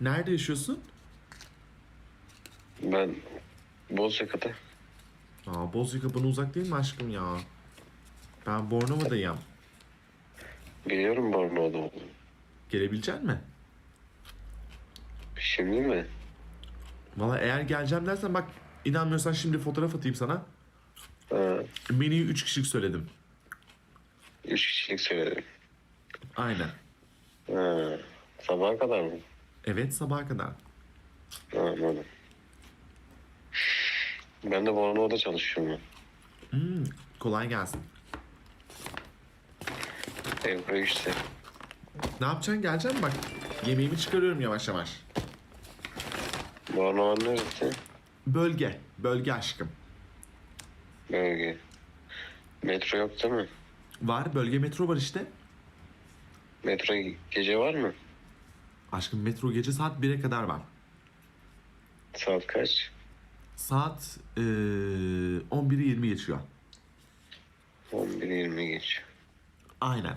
Nerede yaşıyorsun? Ben Bozcaka'da. Aa, Bozcaada bana uzak değil mi aşkım ya? Ben Bornova'dayım. Biliyorum Bornova'da olduğunu. Gelebilecek mi? Şimdi mi? Valla eğer geleceğim dersen bak inanmıyorsan şimdi fotoğraf atayım sana. Ha, Menüyü 3 kişilik söyledim. üç kişilik söyledim. Aynen. Ha, sabaha kadar mı? Evet sabaha kadar. Anladım. Ben de Bornova'da çalışıyorum. Hmm, kolay gelsin. Evre işte. Ne yapacaksın geleceksin bak. Yemeğimi çıkarıyorum yavaş yavaş. Bornova'nın neresi? Bölge. Bölge aşkım. Bölge. Metro yok değil mi? Var bölge metro var işte. Metro gece var mı? Aşkım metro gece saat 1'e kadar var. Saat kaç? Saat eee 11'i 20 geçiyor. 11.20 geç. Aynen.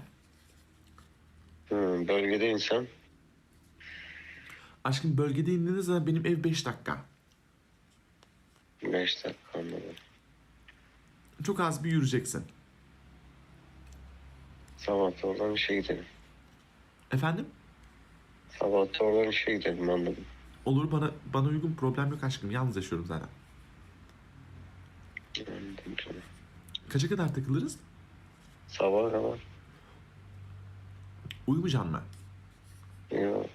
Hı, bölgede insan Aşkım bölgede indiğiniz zaman benim ev 5 dakika. 5 dakika anladım. Çok az bir yürüyeceksin. Sabah da oradan işe gidelim. Efendim? Sabah da oradan işe gidelim anladım. Olur bana bana uygun problem yok aşkım. Yalnız yaşıyorum zaten. Anladım canım. Kaça kadar takılırız? Sabaha kadar. Uyumayacaksın mı? Yok.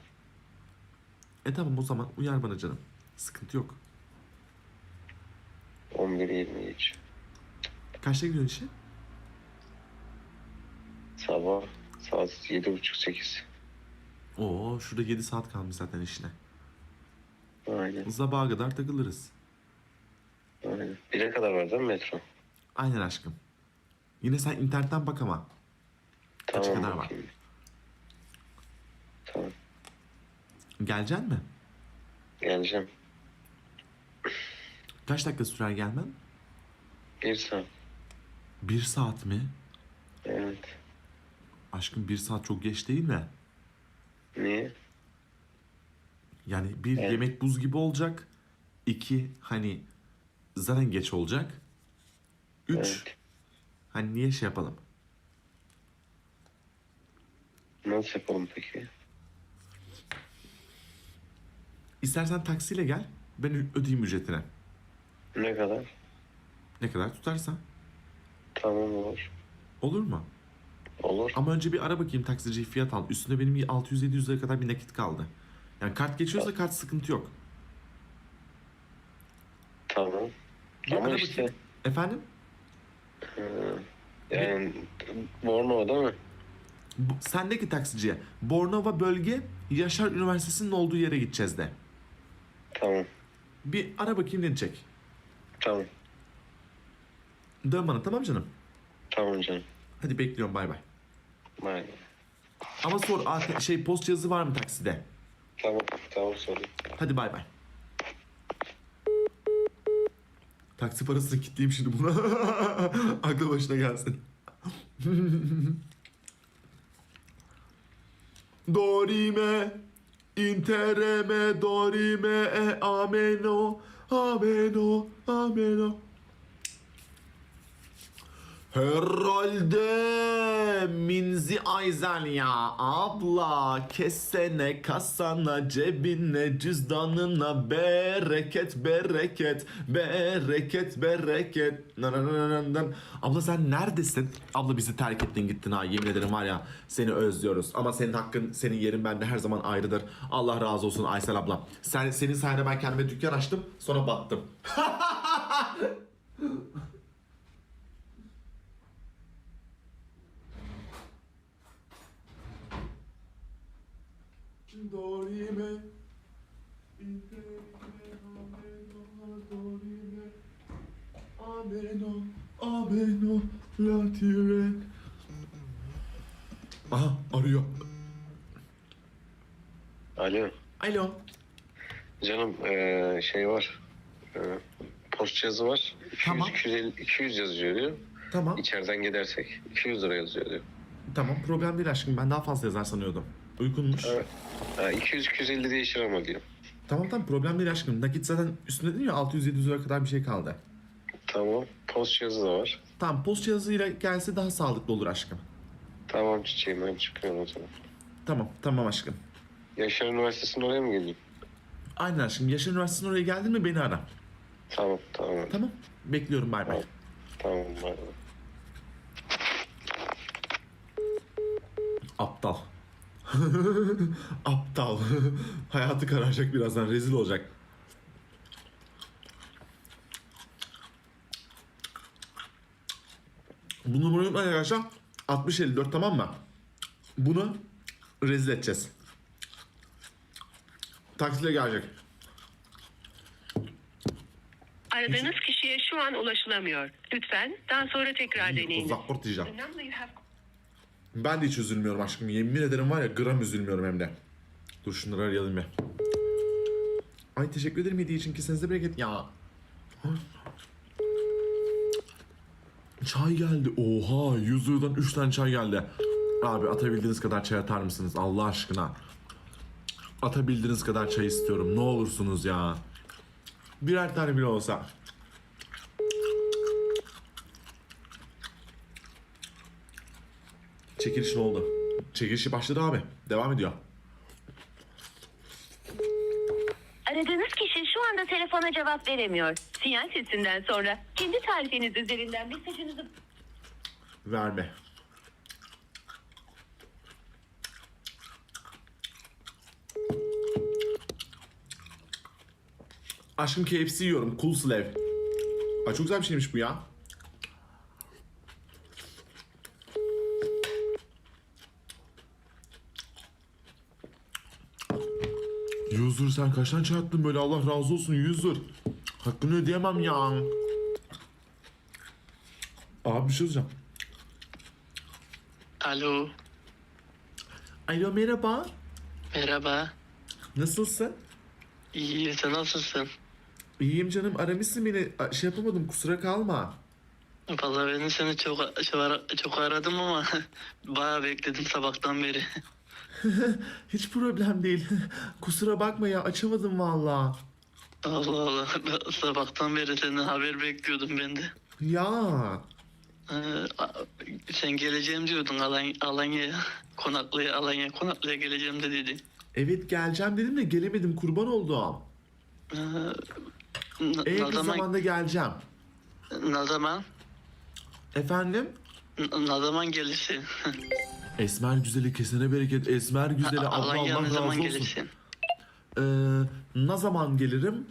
E tamam o zaman uyar bana canım. Sıkıntı yok. 11.20 geç. Kaçta gidiyorsun işe? Sabah saat 7.30-8. Oo şurada 7 saat kalmış zaten işine. Aynen. Sabaha kadar takılırız. Aynen. Bire kadar var değil mi metro? Aynen aşkım. Yine sen internetten bak ama. Kaça Tamam kadar var? bakayım. Tamam. Geleceksin mi? Geleceğim. Kaç dakika sürer gelmen? Bir saat. Bir saat mi? Evet. Aşkım bir saat çok geç değil mi? Niye? Yani bir Evet. yemek buz gibi olacak. İki hani zaten geç olacak. Üç Evet. hani niye şey yapalım? Nasıl yapalım peki? İstersen taksiyle gel. Ben ödeyeyim ücretini. Ne kadar? Ne kadar tutarsa. Tamam olur. Olur mu? Olur. Ama önce bir ara bakayım taksiciyi fiyat al. Üstünde benim bir 600-700 lira kadar bir nakit kaldı. Yani kart geçiyorsa kart sıkıntı yok. Tamam. Bir Ama ara işte bakayım. Efendim? yani Bornova değil mi? Bu, sendeki taksiciye. Bornova bölge Yaşar Üniversitesi'nin olduğu yere gideceğiz de. Tamam. Bir ara bakayım ne diyecek. Tamam. Dön bana tamam canım. Tamam canım. Hadi bekliyorum bay bay. Bay. Ama sor şey post cihazı var mı takside? Tamam. Tamam sorayım. Hadi bay bay. Taksi parasını kitleyeyim şimdi buna. Aklı başına gelsin. Dorime, intereme, dorime, e ameno, ameno, ameno. Herhalde Minzi Ayzel ya abla kesene kasana cebine cüzdanına bereket bereket bereket bereket Na na na na na na. Abla sen neredesin? Abla bizi terk ettin gittin ha yemin ederim var ya seni özlüyoruz ama senin hakkın senin yerin bende her zaman ayrıdır. Allah razı olsun Aysel abla. Sen senin sayende ben kendime dükkan açtım sonra battım. Dorime Ameno Ameno Latire Aha arıyor. Alo. Alo. Canım eee, şey var. Eee, post cihazı var. 200, Tamam. 250, 200 yazıyor diyor. Tamam. İçeriden gidersek 200 lira yazıyor diyor. Tamam problem değil aşkım ben daha fazla yazar sanıyordum. Uygunmuş. Evet. Ha, 200-250 değişir ama diyor. Tamam tamam problem değil aşkım. Nakit zaten üstünde değil mi? 600-700 lira kadar bir şey kaldı. Tamam. Post cihazı da var. Tamam post cihazıyla gelse daha sağlıklı olur aşkım. Tamam çiçeğim ben çıkıyorum o zaman. Tamam tamam aşkım. Yaşar Üniversitesi'nin oraya mı geleyim? Aynen aşkım. Yaşar Üniversitesi'ne oraya geldin mi beni ara. Tamam tamam. Tamam. Bekliyorum bay bay. Tamam. Tamam. bay bay. Aptal. Aptal. Hayatı kararacak birazdan. Rezil olacak. Bu numarayı unutmayın arkadaşlar. 6054 tamam mı? Bunu rezil edeceğiz. Taksiyle gelecek. Aradığınız kişiye şu an ulaşılamıyor. Lütfen daha sonra tekrar deneyiniz. Uzak diyeceğim. Ben de hiç üzülmüyorum aşkım. Yemin ederim var ya gram üzülmüyorum hem de. Dur şunları arayalım bir. Ay teşekkür ederim hediye için. Kesinize bereket. Ya. Çay geldi. Oha 100 liradan 3 tane çay geldi. Abi atabildiğiniz kadar çay atar mısınız Allah aşkına? Atabildiğiniz kadar çay istiyorum. Ne olursunuz ya. Birer tane bile olsa. Çekiliş ne oldu? Çekilişi başladı abi. Devam ediyor. Aradığınız kişi şu anda telefona cevap veremiyor. Sinyal sesinden sonra kendi tarifiniz üzerinden mesajınızı Verme. Aşkım KFC yiyorum. Cool Slav. Ay çok güzel bir şeymiş bu ya. Yüzdür sen kaç tane çay attın böyle Allah razı olsun yüzdür. Hakkını ödeyemem ya. Abi bir şey söyleyeceğim. Alo, Alo merhaba. merhaba. Nasılsın? İyi, sen nasılsın? İyiyim canım. Aramışsın beni. Şey yapamadım. Kusura kalma. Vallahi ben seni çok çok, çok aradım ama bayağı bekledim sabahtan beri. Hiç problem değil. Kusura bakma ya. Açamadım valla. Allah Allah, ben sabahtan beri senden haber bekliyordum ben de. Ya. Ee, a- sen geleceğim diyordun Alanya, Alanya'ya, Konaklı'ya, Alanya, Konaklı'ya geleceğim de dedi. Evet geleceğim dedim de gelemedim. Kurban oldum. Ee, n- En ne yakın zaman, zamanda geleceğim. ne zaman, Efendim? n- ne zaman gelirsin? Esmer güzeli kesene bereket. Esmer güzeli. Allah Alanya'ya Allah ne razı zaman olsun. gelirsin? Ee, ne zaman gelirim?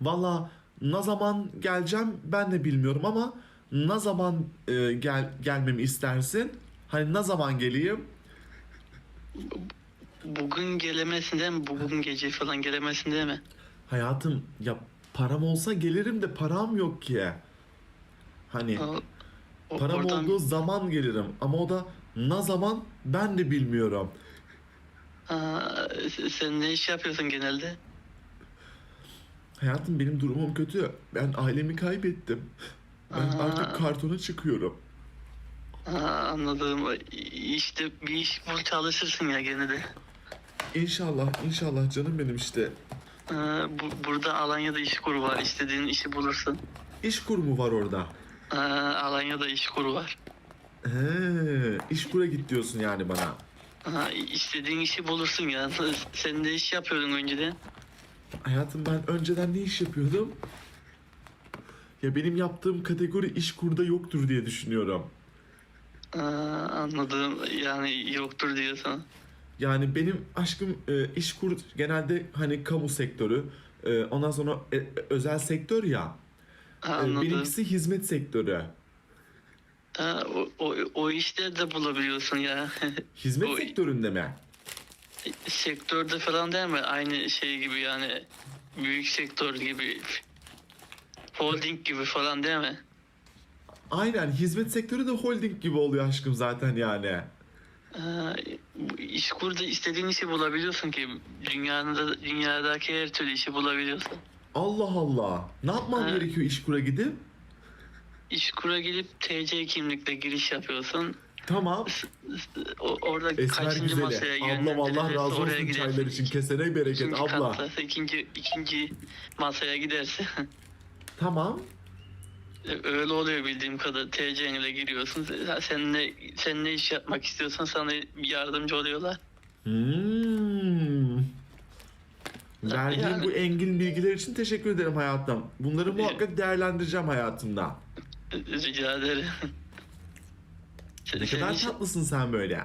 Valla ne zaman geleceğim ben de bilmiyorum ama ne zaman e, gel gelmemi istersin? Hani ne zaman geleyim? Bugün gelemezsin değil mi? Bugün gece falan gelemezsin değil mi? Hayatım ya param olsa gelirim de param yok ki. Hani O- o- param oradan- olduğu zaman gelirim ama o da ne zaman ben de bilmiyorum. Aa, s- sen ne iş yapıyorsun genelde? Hayatım benim durumum kötü. Ben ailemi kaybettim. Ben Aa. artık kartona çıkıyorum. Aa, anladım. İşte bir iş bul çalışırsın ya gene de. İnşallah, inşallah canım benim işte. Aa, bu, burada Alanya'da iş kuru var. İstediğin işi bulursun. İş kurumu var orada. Aa, Alanya'da iş kuru var. He, iş kura git diyorsun yani bana. Aa, istediğin işi bulursun ya. Sen de iş yapıyordun önceden. Hayatım ben önceden ne iş yapıyordum? Ya benim yaptığım kategori iş kurda yoktur diye düşünüyorum. Aa, anladım. Yani yoktur diyorsun. Yani benim aşkım e, iş kur genelde hani kamu sektörü. e, ondan sonra e, özel sektör ya. Aa, E, anladım. benimkisi hizmet sektörü. Aa, o, o, o işleri de bulabiliyorsun ya. Hizmet O- sektöründe mi? Sektörde falan değil mi? Aynı şey gibi yani. Büyük sektör gibi. Holding gibi falan değil mi? Aynen hizmet sektörü de holding gibi oluyor aşkım zaten yani. Aa, bu iş kurda istediğin işi bulabiliyorsun ki dünyanın da dünyadaki her türlü işi bulabiliyorsun. Allah Allah. Ne yapmam Ha. gerekiyor iş kura gidip? İş kura gidip TC kimlikle giriş yapıyorsun. Tamam. O, orada Esmer kaçıncı masaya güzeli. Ablam Allah razı olsun gidersin. çaylar için. Kesene bereket İkinci abla. katta, ikinci, ikinci masaya giderse. Tamam. Öyle oluyor bildiğim kadar. TC'n ile giriyorsun. Sen ne, sen ne iş yapmak istiyorsan sana yardımcı oluyorlar. Hmm. Verdiğin Yani- bu engin bilgiler için teşekkür ederim hayatım. Bunları muhakkak değerlendireceğim hayatımda. Rica ederim. Ne kadar tatlısın sen böyle.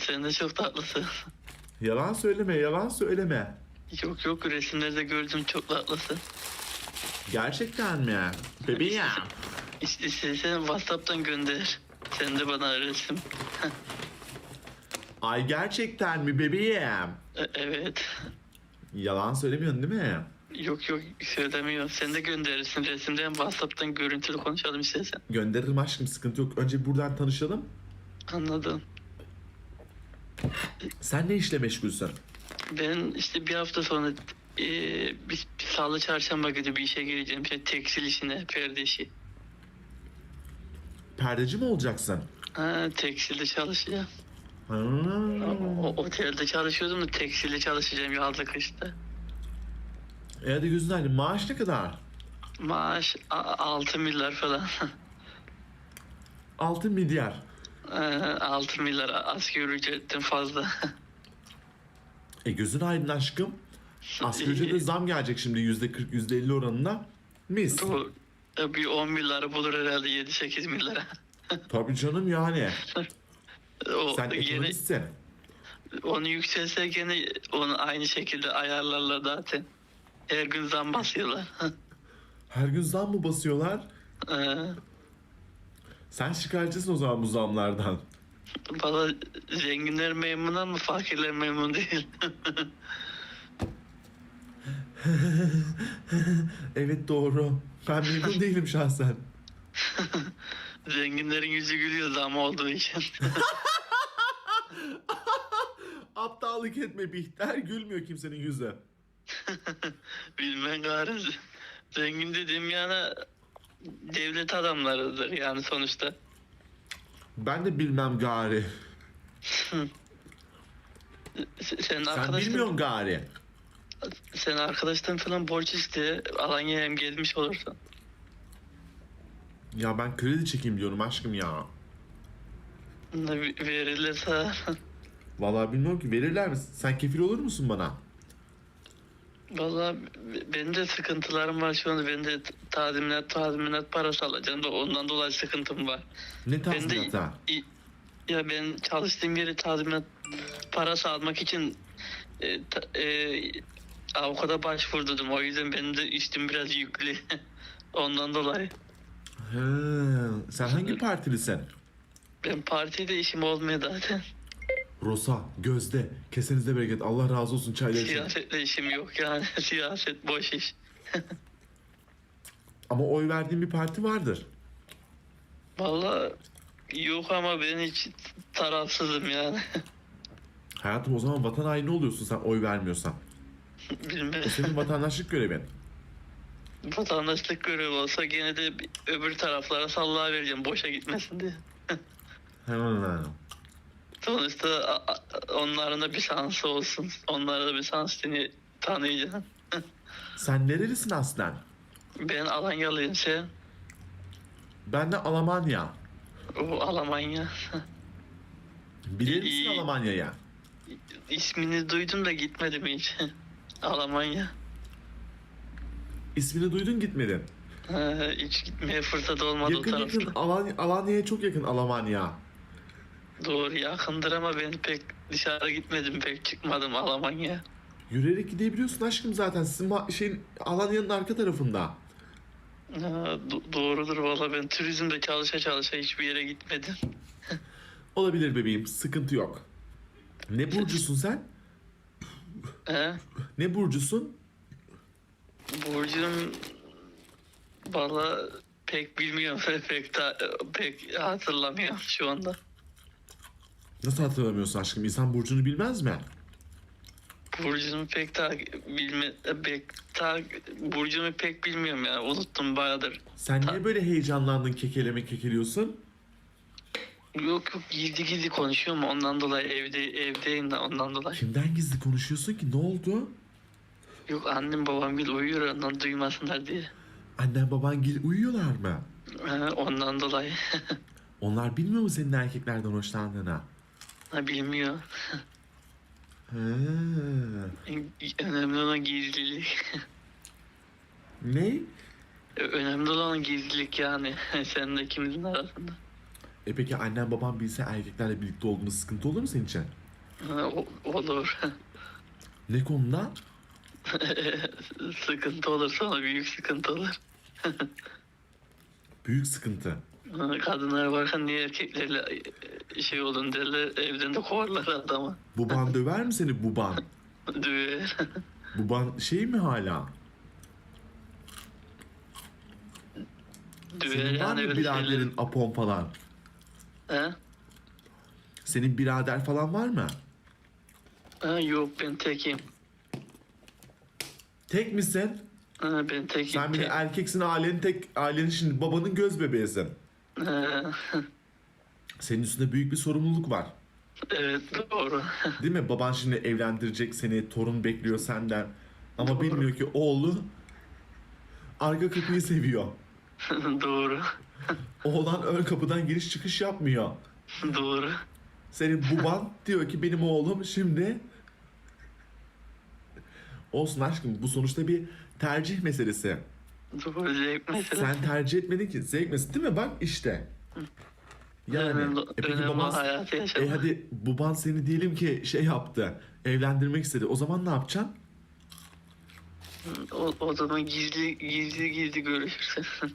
sen de çok tatlısın. Yalan söyleme, yalan söyleme. Yok yok resimlerde gördüm çok tatlısın. Gerçekten mi? Bebeğim. İşte istersen Whatsapp'tan gönder. Sen de bana resim. Ay gerçekten mi bebeğim? E- Evet. Yalan söylemiyorsun değil mi? Yok yok söylemiyor. Sen de gönderirsin resimden Whatsapp'tan görüntülü konuşalım istersen. Gönderirim aşkım sıkıntı yok. Önce buradan tanışalım. Anladım. Sen ne işle meşgulsün? Ben işte bir hafta sonra e, bir, bir salı çarşamba günü bir işe gireceğim. Şey, tekstil işine, perde işi. Perdeci mi olacaksın? Ha, tekstilde çalışacağım. Ha. O, otelde çalışıyordum da tekstilde çalışacağım yazda kışta. E hadi gözün aydın. Maaş ne kadar? Maaş a- 6 milyar falan. 6 milyar. Ee, 6 milyar asgari ücretten fazla. E gözün aydın aşkım. Asgari ücrete zam gelecek şimdi %40 %50 oranında. Mis. Bu e, bir 10 milyarı bulur herhalde 7-8 milyara. Tabii canım yani. O Sen ekonomistsin. onu yükselse gene onu aynı şekilde ayarlarlar zaten. Her gün zam basıyorlar. Her gün zam mı basıyorlar? Ee, Sen şikayetçisin o zaman bu zamlardan. Valla zenginler memnun ama fakirler memnun değil. Evet doğru. Ben memnun değilim şahsen. Zenginlerin yüzü gülüyor zam olduğu için. Aptallık etme Bihter. Gülmüyor kimsenin yüzü. Bilmem gari. Zengin dediğim yani devlet adamlarıdır yani sonuçta. Ben de bilmem gari. Sen, Sen arkadaşın, bilmiyorsun gari. sen arkadaştan falan borç iste. Alanya'ya hem gelmiş olursun. Ya ben kredi çekeyim diyorum aşkım ya. Ne Verirlerse Vallahi bilmiyorum ki verirler mi? Sen kefil olur musun bana? Valla benim de sıkıntılarım var şu anda. Ben de tazminat tazminat parası alacağım da ondan dolayı sıkıntım var. Ne? İ- ya ben çalıştığım yeri tazminat parası almak için e, ta- e, avukata başvurdum. O yüzden benim de üstüm biraz yüklü. Ondan dolayı. He, sen hangi partilisin? Ben partide işim olmuyor zaten. Rosa, Gözde, kesenizde bereket. Allah razı olsun çaylar için. Siyasetle işim yok yani. Siyaset boş iş. Ama oy verdiğin bir parti vardır. Valla yok ama ben hiç tarafsızım yani. Hayatım o zaman vatan haini oluyorsun sen oy vermiyorsan. Bilmem. O senin vatandaşlık görevin. Vatandaşlık görevi olsa gene de öbür taraflara sallağa vereceğim boşa gitmesin diye. Hemen. Sonuçta onların da bir şansı olsun. Onlara da bir şans seni tanıyacağım. Sen nerelisin aslen? Ben Alanyalıyım sen. Ben de Almanya. O Almanya. Bilir misin İyi. Almanya'ya? İsmini duydum da gitmedim hiç. Almanya. İsmini duydun gitmedin. Ha, hiç gitmeye fırsat olmadı Yakın o yakın tarafta. Alanya, Alanya'ya çok yakın Almanya. Doğru yakındır ama ben pek dışarı gitmedim pek çıkmadım Almanya. Yürüyerek gidebiliyorsun aşkım zaten. Sizin ma- şeyin Alanya'nın arka tarafında. Ha, do- doğrudur valla ben turizmde çalışa çalışa hiçbir yere gitmedim. Olabilir bebeğim sıkıntı yok. Ne burcusun sen? He? Ne burcusun? Burcum valla pek bilmiyorum pek ta- pek hatırlamıyorum şu anda. Nasıl hatırlamıyorsun aşkım? İnsan burcunu bilmez mi? Burcumu pek ta bilme pek ta burcumu pek bilmiyorum ya unuttum bayağıdır. Sen niye böyle heyecanlandın kekeleme kekeliyorsun? Yok yok gizli gizli konuşuyorum ondan dolayı evde evdeyim de ondan dolayı. Kimden gizli konuşuyorsun ki? Ne oldu? Yok annem babam bir uyuyor ondan duymasınlar diye. Annen baban gel uyuyorlar mı? Ha, ondan dolayı. Onlar bilmiyor mu senin erkeklerden hoşlandığını? Ha, bilmiyor. He. Önemli olan gizlilik. Ne? Önemli olan gizlilik yani. Sen de ikimizin arasında. E peki annen baban bilse erkeklerle birlikte olduğunu sıkıntı olur mu senin için? Ha, o- olur. Ne konuda? sıkıntı olur sonra büyük sıkıntı olur. Büyük sıkıntı. Ha, Kadınlar varken niye erkeklerle e, şey olun derler evden de kovarlar adamı. Buban döver mi seni buban? Döver. Buban şey mi hala? Döver Senin var yani mı biraderin şeyler. apon falan? Ha? Senin birader falan var mı? ha? Yok ben tekim. Tek misin? Ha, ben tekim. Sen bir tek- erkeksin ailenin tek ailenin şimdi babanın göz bebeğisin. Ha, Senin üstünde büyük bir sorumluluk var. evet doğru. Değil mi? Baban şimdi evlendirecek seni, torun bekliyor senden. Ama Doğru. bilmiyor ki oğlu arka kapıyı seviyor. doğru. Oğlan ön kapıdan giriş çıkış yapmıyor. doğru. Senin baban diyor ki benim oğlum şimdi olsun aşkım bu sonuçta bir tercih meselesi. Doğru zevk mesela. Sen tercih etmedin ki zevk meselesi değil mi? Bak işte. Yani önemli, e peki önemli baban hayatı yaşamak. e hadi baban seni diyelim ki şey yaptı. Evlendirmek istedi. O zaman ne yapacaksın? O, o zaman gizli gizli gizli görüşürsün.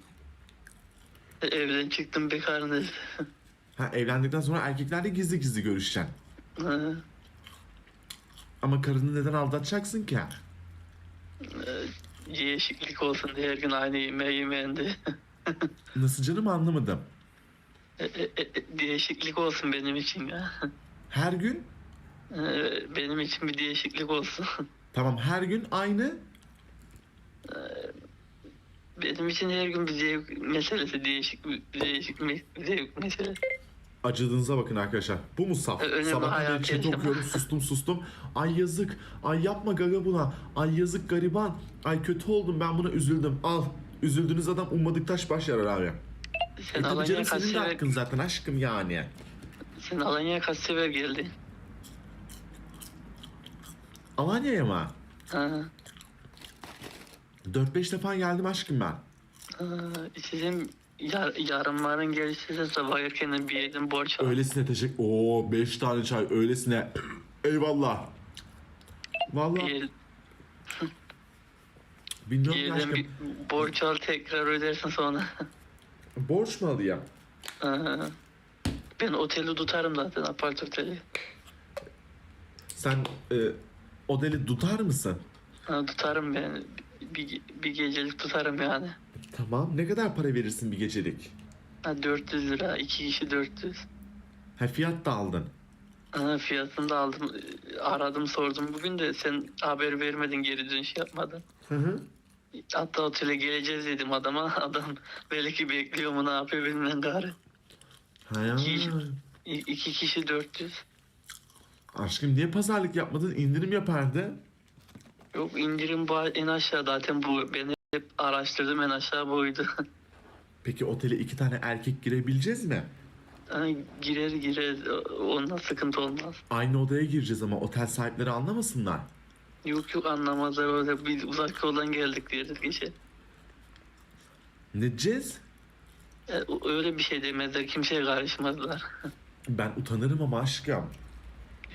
Evden çıktım bekarınız. Ha evlendikten sonra erkeklerle gizli gizli görüşeceksin. Ha, Ama karını neden aldatacaksın ki? Değişiklik olsun diye her gün aynı yemeği yemeğinde. Nasıl canım anlamadım. E, e, e, değişiklik olsun benim için ya. Her gün E, benim için bir değişiklik olsun. tamam her gün aynı Benim için her gün bir zevk meselesi değişik değişik zevk meselesi. Acıdığınıza bakın arkadaşlar. Bu mu saf? Ö- Sabahtan beri chat okuyorum sustum sustum. Ay yazık. Ay yapma gaga buna. Ay yazık gariban. Ay kötü oldum ben buna üzüldüm. Al. Üzüldüğünüz adam ummadık taş baş yarar abi. Sen E tabii canım senin de hakkın zaten aşkım yani. sen Alanya'ya kaç sefer geldin? Alanya'ya mı? Ha, 4-5 defa geldim aşkım ben. ha, sizin yar, yarın varın gelişirse sabah erkenden bir yerden borç al. Öylesine teşekkür... Oo 5 tane çay öylesine. Eyvallah. Vallahi bir bilmiyorum ki yerden aşkım. bir borç al tekrar ödersin sonra. Borç mu alayım? Ha, ben oteli tutarım zaten apart oteli. Sen e, odeli tutar mısın? Ha, tutarım ben. Bir, bir gecelik tutarım yani. Tamam. Ne kadar para verirsin bir gecelik? Ha, 400 lira. iki kişi 400. Ha fiyat da aldın. Ha, fiyatını da aldım. Aradım sordum bugün de sen haber vermedin geri dönüş yapmadın. Hı hı. Hatta otele geleceğiz dedim adama. Adam belki bekliyor mu ne yapıyor bilmem gari. Ha ya. İki, kişi 400. Aşkım niye pazarlık yapmadın? İndirim yapardı. Yok indirim bu en aşağı zaten bu. Ben hep araştırdım en aşağı buydu. Peki otele iki tane erkek girebileceğiz mi? Girer girer ondan sıkıntı olmaz. Aynı odaya gireceğiz ama otel sahipleri anlamasınlar. Yok yok anlamazlar öyle biz uzak yoldan geldik deriz gece. Ne diyeceğiz? E, öyle bir şey demezler kimseye karışmazlar. Ben utanırım ama aşkım.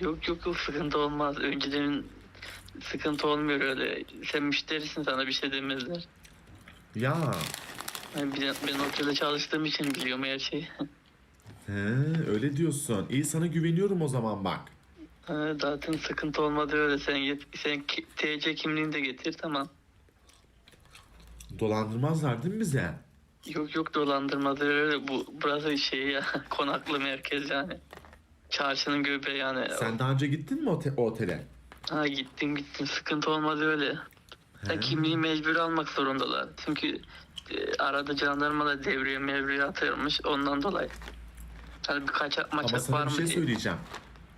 yok yok yok sıkıntı olmaz. Önceden sıkıntı olmuyor öyle. Sen müşterisin sana bir şey demezler. Ya. Yani ben, ben otelde çalıştığım için biliyorum her şeyi. He, öyle diyorsun. İyi sana güveniyorum o zaman bak. Ha, zaten sıkıntı olmadı öyle. Sen, get- sen ki- TC kimliğini de getir tamam. Dolandırmazlar değil mi bize? Yok yok dolandırmadı öyle. Bu, burası şey ya konaklı merkez yani. Çarşının göbeği yani. Sen daha önce gittin mi ote- o otele? Ha gittim gittim sıkıntı olmadı öyle. Ya kimliği mecbur almak zorundalar. Çünkü e, arada jandarma da devriye mevriye atıyormuş ondan dolayı. Hani birkaç maç Ama sana var bir mı şey diye. söyleyeceğim.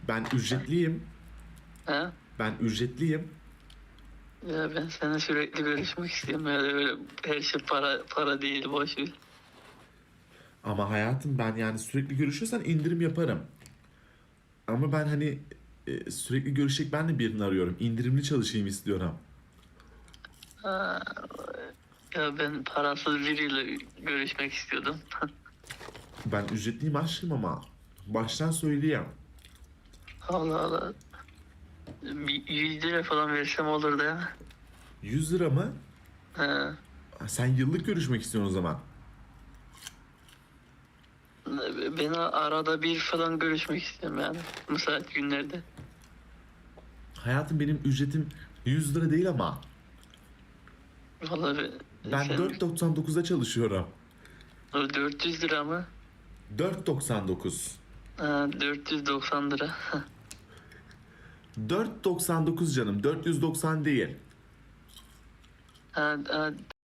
Ben ücretliyim. He? Ben ücretliyim. Ya ben seninle sürekli görüşmek istiyorum. Öyle böyle her şey para para değil boş ver. Ama hayatım ben yani sürekli görüşürsen indirim yaparım. Ama ben hani e, sürekli görüşecek ben de birini arıyorum. İndirimli çalışayım istiyorum. Ha, ya ben parasız biriyle görüşmek istiyordum. Ben ücretliyim aşkım ama. Baştan söyleyeyim. Allah Allah. Bir 100 lira falan versem olur da ya. 100 lira mı? He. Ha, Sen yıllık görüşmek istiyorsun o zaman. Ben arada bir falan görüşmek istiyorum yani. Müsait günlerde. Hayatım benim ücretim 100 lira değil ama. Vallahi ben, sen- 4.99'da çalışıyorum. O 400 lira mı? 4.99. Ha, 490 lira. 4.99 canım. 490 değil. ha, ha,